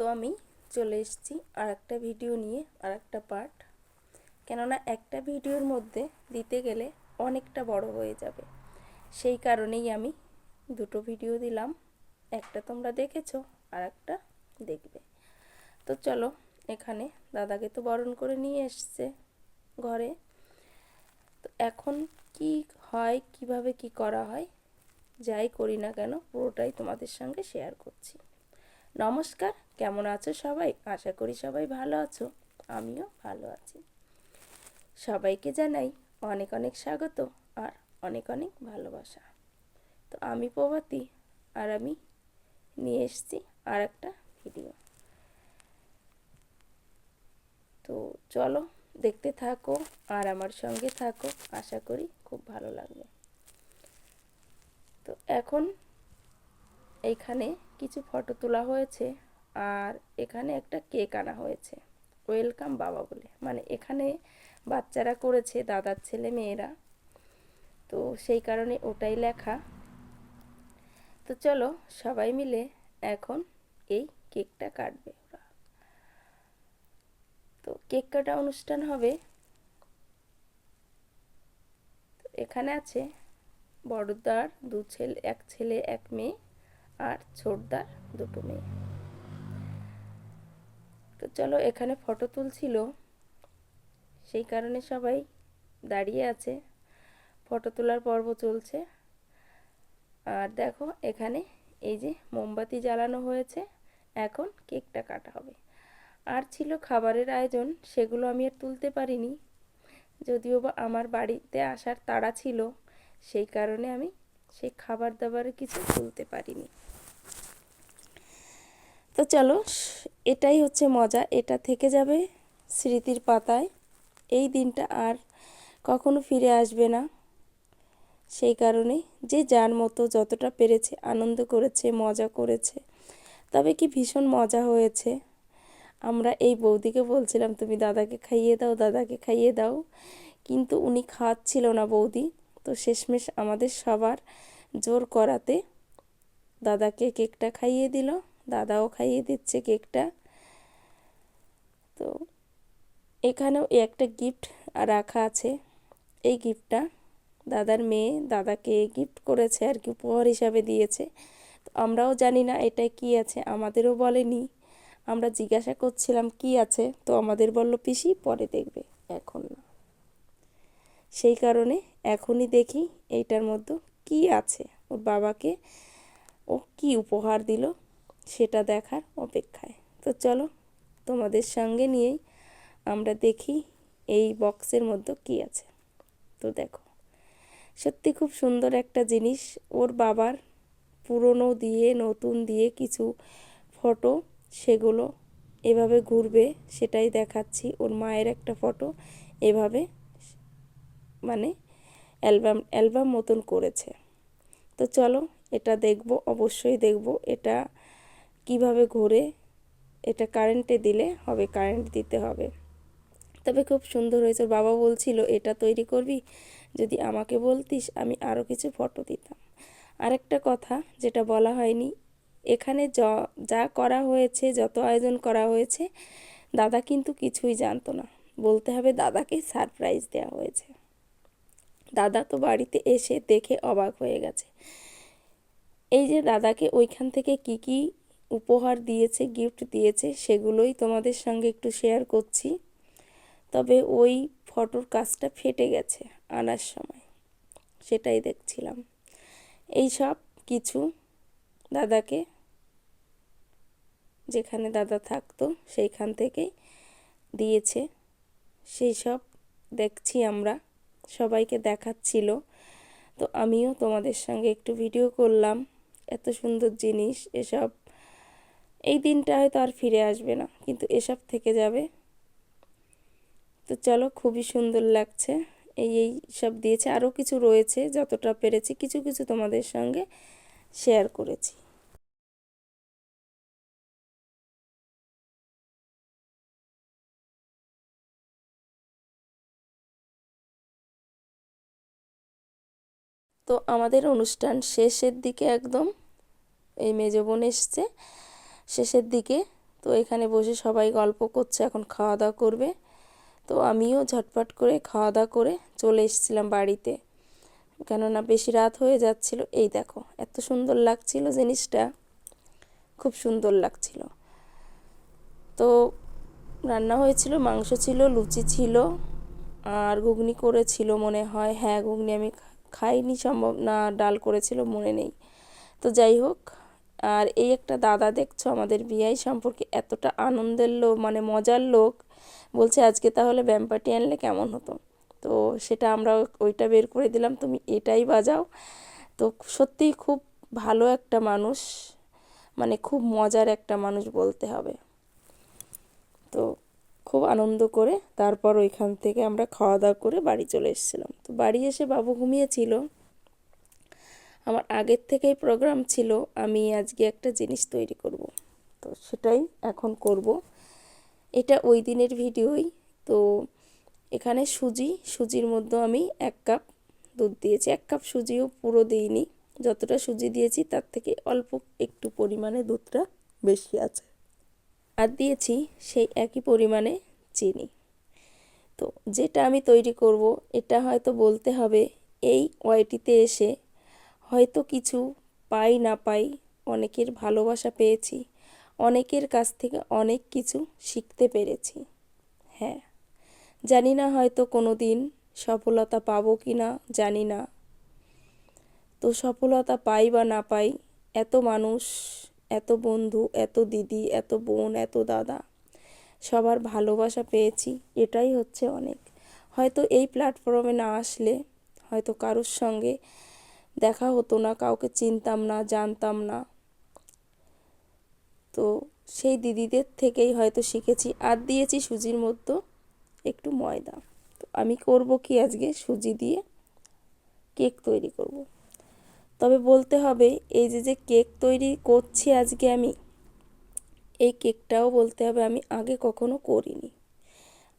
তো আমি চলে এসেছি আর একটা ভিডিও নিয়ে আর একটা পার্ট কেননা একটা ভিডিওর মধ্যে দিতে গেলে অনেকটা বড় হয়ে যাবে। সেই কারণেই আমি দুটো ভিডিও দিলাম। একটা তোমরা দেখেছ আর একটা দেখবে। তো চলো, এখানে দাদাকে তো বরণ করে নিয়ে এসছে ঘরে। তো এখন কি হয়, কীভাবে কি করা হয়, যাই করি না কেন, পুরোটাই তোমাদের সঙ্গে শেয়ার করছি। নমস্কার, কেমন আছো সবাই? আশা করি সবাই ভালো আছো। আমিও ভালো আছি। সবাইকে জানাই অনেক অনেক স্বাগত আর অনেক অনেক ভালোবাসা। তো আমি প্রভাতী আর আমি নিয়ে এসেছি আর একটা ভিডিও তো চলো দেখতে থাকো আর আমার সঙ্গে থাকো, আশা করি খুব ভালো লাগবে। তো এখন এইখানে কিছু ফটো তোলা হয়েছে আর এখানে একটা কেক আনা হয়েছে। ওয়েলকাম বাবা বলে। মানে এখানে বাচ্চারা করেছে, দাদার ছেলে মেয়েরা। তো সেই কারণে ওটাই লেখা। তো চলো সবাই মিলে এখন এই কেকটা কাটবে ওরা। তো কেক কাটা অনুষ্ঠান হবে। এখানে আছে বড়দার, দু ছেলে, এক ছেলে, এক মেয়ে। আর ছোটদার দুটো মেয়ে। তো চলো এখানে ফটো তুলছিল। সেই কারণে সবাই দাঁড়িয়ে আছে। ফটো তোলার পর্ব চলছে। আর দেখো এখানে এই যে মোমবাতি জ্বালানো হয়েছে। এখন কেকটা কাটা হবে। আর ছিল খাবারের আয়োজন, সেগুলো আমি আর তুলতে পারিনি। যদিও বা আমার বাড়িতে আসার তাড়া ছিল, সেই কারণে আমি সেই খাবার দাবারের কিছু তুলতে পারিনি। তো চলো, এটাই হচ্ছে মজা। এটা থেকে যাবে স্মৃতির পাতায়। এই দিনটা আর কখনো ফিরে আসবে না। সেই কারণে যে যার মতো যতটা পেরেছে, আনন্দ করেছে, মজা করেছে, তবে কি ভীষণ মজা হয়েছে। আমরা এই বৌদিকে বলছিলাম, তুমি দাদাকে খাইয়ে দাও, দাদাকে খাইয়ে দাও। কিন্তু উনি খাওয়াচ্ছিল না বৌদি। তো শেষমেশ আমাদের সবার জোর করাতে দাদাকে কেকটা খাইয়ে দিল। দাদাও খাইয়ে দিচ্ছে কেকটা। তো এখানেও একটা গিফট রাখা আছে। এই গিফটটা দাদার মেয়ে দাদাকে গিফট করেছে আর কি, উপহার হিসাবে দিয়েছে। তো আমরাও জানি না এটা কি আছে, আমাদেরও বলেনি। আমরা জিজ্ঞাসা করছিলাম, কি আছে? তো আমাদের বলল, পিসি, পরে দেখবে। এখন না। সেই কারণে এখনই দেখি এইটার মধ্যে কি আছে। ওর বাবাকে ও কি উপহার দিল? সেটা দেখার অপেক্ষায়। তো চলো, তোমাদের সঙ্গে নিয়েই আমরা দেখি এই বক্সের মধ্যে কি আছে। তো দেখো, সত্যি খুব সুন্দর একটা জিনিস। ওর বাবার পুরনো দিয়ে, নতুন দিয়ে কিছু ফটো সেগুলো এভাবে ঘুরবে, সেটাই দেখাচ্ছি। ওর মায়ের একটা ফটো এভাবে মানে অ্যালবাম অ্যালবাম মতন করেছে। তো চলো, এটা দেখব, অবশ্যই দেখব। এটা কীভাবে ঘোরে, এটা কারেন্টে দিলে হবে কারেন্ট দিতে হবে। তবে খুব সুন্দর হয়েছে বাবা বলছিল, এটা তৈরি করবি? যদি আমাকে বলতিস, আমি আরও কিছু ফটো দিতাম। আরেকটা কথা, যেটা বলা হয়নি, এখানে য, যা করা হয়েছে, যত আয়োজন করা হয়েছে, দাদা কিন্তু কিছুই জানতো না। বলতে হবে, দাদাকে সারপ্রাইজ দেওয়া হয়েছে। দাদা তো বাড়িতে এসে দেখে অবাক হয়ে গেছে। এই যে দাদাকে ওইখান থেকে কি কি উপহার দিয়েছে গিফট দিয়েছে, সেগুলোই তোমাদের সঙ্গে একটু শেয়ার করছি। তবে ওই ফটোর কাজটা ফেটে গেছে আনার সময়, সেটাই দেখছিলাম। এই সব কিছু দাদাকে, যেখানে দাদা থাকতো সেইখান থেকেই দিয়েছে। সেই সব দেখছি আমরা, সবাইকে দেখাচ্ছিল। তো আমিও তোমাদের সঙ্গে একটু ভিডিও করলাম। এত সুন্দর জিনিস, এসব এই দিনটা হয়তো আর ফিরে আসবে না, কিন্তু এসব থেকে যাবে। তো চলো, খুবই সুন্দর লাগছে। এই এই সব দিয়েছে। আরও কিছু রয়েছে, যতটা পেরেছি, কিছু কিছু তোমাদের সঙ্গে শেয়ার করেছি। তো আমাদের অনুষ্ঠান শেষের দিকে একদম এই মেজ বোন এসছে। শেষের দিকে। তো এখানে বসে সবাই গল্প করছে, এখন খাওয়া দাওয়া করবে। তো আমিও ঝটপট করে খাওয়া দাওয়া করে চলে এসেছিলাম বাড়িতে। কেননা বেশি রাত হয়ে যাচ্ছিল। এই দেখো, এত সুন্দর লাগছিল জিনিসটা। খুব সুন্দর লাগছিল। তো রান্না হয়েছিল, মাংস ছিল, লুচি ছিল, আর ঘুগনি করেছিল মনে হয়। হ্যাঁ ঘুগনি আমি খাইনি, সম্ভব না, ডাল করেছিল, মনে নেই। তো যাই হোক আর এই একটা দাদা দেখছ আমাদের বিয়াই সম্পর্কে এতটা আনন্দের লোক মানে মজার লোক। বলছে আজকে তাহলে ব্যাম্পাটি আনলে কেমন হতো? তো সেটা আমরা ওইটা বের করে দিলাম, তুমি এটাই বাজাও। তো সত্যিই খুব ভালো একটা মানুষ মানে খুব মজার একটা মানুষ বলতে হবে। তো খুব আনন্দ করে তারপর ওইখান থেকে আমরা খাওয়া দাওয়া করে বাড়ি চলে এসেছিলাম। তো বাড়ি এসে বাবু ঘুমিয়েছিল। আমার আগের থেকেই প্রোগ্রাম ছিল, আমি আজকে একটা জিনিস তৈরি করব। তো সেটাই এখন করব। এটা ওই দিনের ভিডিওই। তো এখানে সুজি, সুজির মধ্যে আমি এক কাপ দুধ দিয়েছি। এক কাপ সুজিও পুরো দিইনি। যতটা সুজি দিয়েছি, তার থেকে অল্প একটু পরিমাণে দুধটা বেশি আছে। আর দিয়েছি সেই একই পরিমাণে চিনি। তো যেটা আমি তৈরি করব, এটা হয়তো বলতে হবে, এই ওয়াইটিতে এসে হয়তো কিছু পাই না পাই অনেকের ভালোবাসা পেয়েছি। অনেকের কাছ থেকে অনেক কিছু শিখতে পেরেছি। হ্যাঁ জানি না হয়তো কোনো দিন সফলতা পাবো কি না, জানি না। তো সফলতা পাই বা না পাই, এত মানুষ, এত বন্ধু, এত দিদি, এত বোন, এত দাদা, সবার ভালোবাসা পেয়েছি, এটাই হচ্ছে অনেক। হয়তো এই প্ল্যাটফর্মে না আসলে হয়তো কারোর সঙ্গে দেখা হতো না, কাউকে চিনতাম না, জানতাম না। তো সেই দিদিদের থেকেই হয়তো শিখেছি। আর দিয়েছি সুজির মধ্যে একটু ময়দা। তো আমি করব কি আজকে? সুজি দিয়ে কেক তৈরি করব। তবে বলতে হবে, এই যে যে কেক তৈরি করছি আজকে আমি, এই কেকটাও বলতে হবে আমি আগে কখনো করিনি।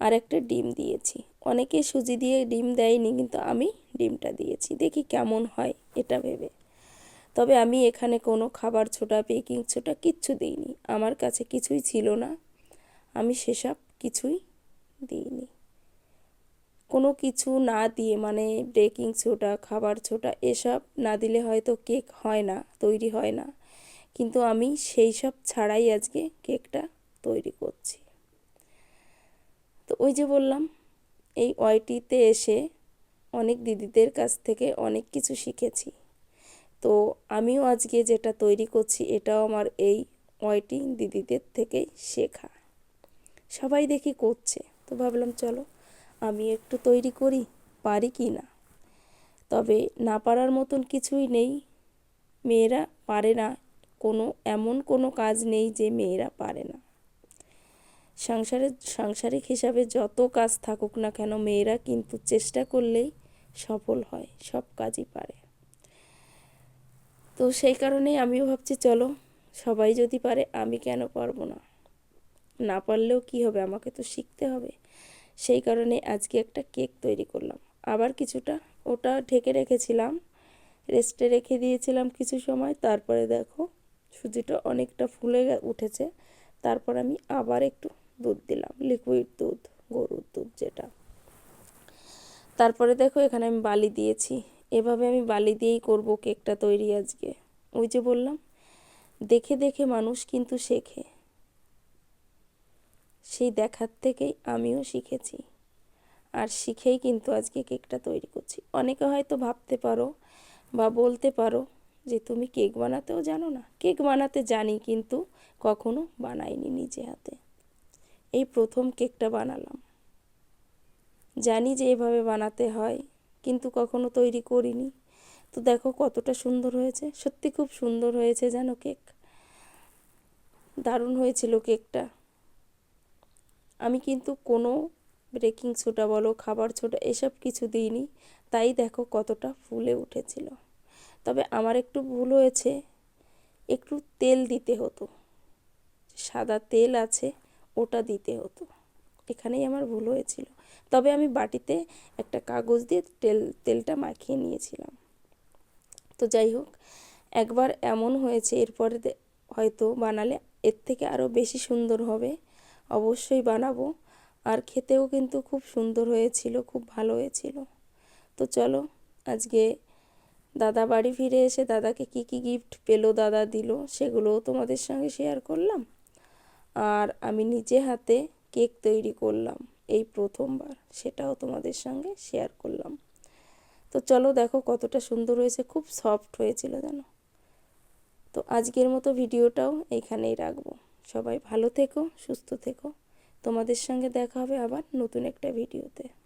আর একটা ডিম দিয়েছি। অনেকে সুজি দিয়ে ডিম দেয়নি, কিন্তু আমি ডিমটা দিয়েছি। দেখি কেমন হয় এটা ভেবে। তবে আমি এখানে কোনো খাবার ছোটা বেকিং ছোটা কিচ্ছু দিইনি। আমার কাছে কিছুই ছিল না। আমি সেসব কিছুই দিইনি। কোনো কিছু না দিয়ে মানে বেকিং ছোটা, খাবার ছোটা, এসব না দিলে হয়তো কেক হয় না, তৈরি হয় না। কিন্তু আমি সেই সব ছাড়াই আজকে কেকটা তৈরি করছি। তো ওই যে বললাম, এই ওয়াইটিতে এসে অনেক দিদিদের কাছ থেকে অনেক কিছু শিখেছি। তো আমিও আজকে যেটা তৈরি করছি, এটাও আমার এই ওয়াইটি দিদিদের থেকেই শেখা। সবাই দেখি করছে, তো ভাবলাম চলো আমি একটু তৈরি করি, পারি কি না? তবে না পারার মতন কিছুই নেই। মেয়েরা পারে না, কোনো এমন কোনো কাজ নেই যে মেয়েরা পারে না। সংসারে, সাংসারিক হিসাবে যত কাজ থাকুক না কেন মেয়েরা কিন্তু চেষ্টা করলেই সফল হয়, সব কাজই পারে। তো সেই কারণেই আমিও ভাবছি, চলো, সবাই যদি পারে, আমি কেন পারব না? না পারলেও কি হবে? আমাকে তো শিখতে হবে। সেই কারণে আজকে একটা কেক তৈরি করলাম। আবার কিছুটা ওটা ঢেকে রেখেছিলাম, রেস্টে রেখে দিয়েছিলাম কিছু সময়। তারপরে দেখো, সুজিটা অনেকটা ফুলে উঠেছে। তারপর আমি আবার একটু দুধ দিলাম লিকুইড দুধ, গরুর দুধ যেটা। তারপরে দেখো এখানে আমি বালি দিয়েছি। এভাবে আমি বালি দিয়েই করব কেকটা তৈরি আজকে। ওই যে বললাম, দেখে দেখে মানুষ কিন্তু শেখে। সেই দেখার থেকেই আমিও শিখেছি। আর শিখেই কিন্তু আজকে কেকটা তৈরি করছি। অনেকে হয়তো ভাবতে পারো বা বলতে পারো যে তুমি কেক বানাতেও জানো না। কেক বানাতে জানি কিন্তু কখনো বানাইনি নিজে হাতে। এই প্রথম কেকটা বানালাম। জানি যে এভাবে বানাতে হয়, কিন্তু কখনো তৈরি করিনি। তো দেখো কতটা সুন্দর হয়েছে, সত্যি খুব সুন্দর হয়েছে জানো কেক। দারুণ হয়েছিল কেকটা। আমি কিন্তু কোনো বেকিং সোডা বলো, খাবার সোডা, এসব কিছু দিইনি। তাই দেখো কতটা ফুলে উঠেছিল। তবে আমার একটু ভুল হয়েছে, একটু তেল দিতে হতো। সাদা তেল আছে ওটা দিতে হতো। এখানেই আমার ভুল হয়েছিল। তবে আমি বাটিতে একটা কাগজ দিয়ে তেল, তেলটা মাখিয়ে নিয়েছিলাম। তো যাই হোক, একবার এমন হয়েছে, এরপরে হয়তো বানালে এর থেকে আরও বেশি সুন্দর হবে। অবশ্যই বানাবো। আর খেতেও কিন্তু খুব সুন্দর হয়েছিল, খুব ভালো হয়েছিল। তো চলো, আজকে দাদা বাড়ি ফিরে এসে দাদাকে কি কি গিফট পেল, দাদা দিল, সেগুলোও তোমাদের সঙ্গে শেয়ার করলাম। আর আমি নিজে হাতে কেক তৈরি করলাম। এই প্রথমবার সেটাও তোমাদের সঙ্গে শেয়ার করলাম। তো চলো দেখো কতটা সুন্দর হয়েছে, খুব সফট হয়েছিল যেন। তো আজকের মতো ভিডিওটাও এইখানেই রাখব। সবাই ভালো থেকো, সুস্থ থেকো। তোমাদের সঙ্গে দেখা হবে আবার নতুন একটা ভিডিওতে।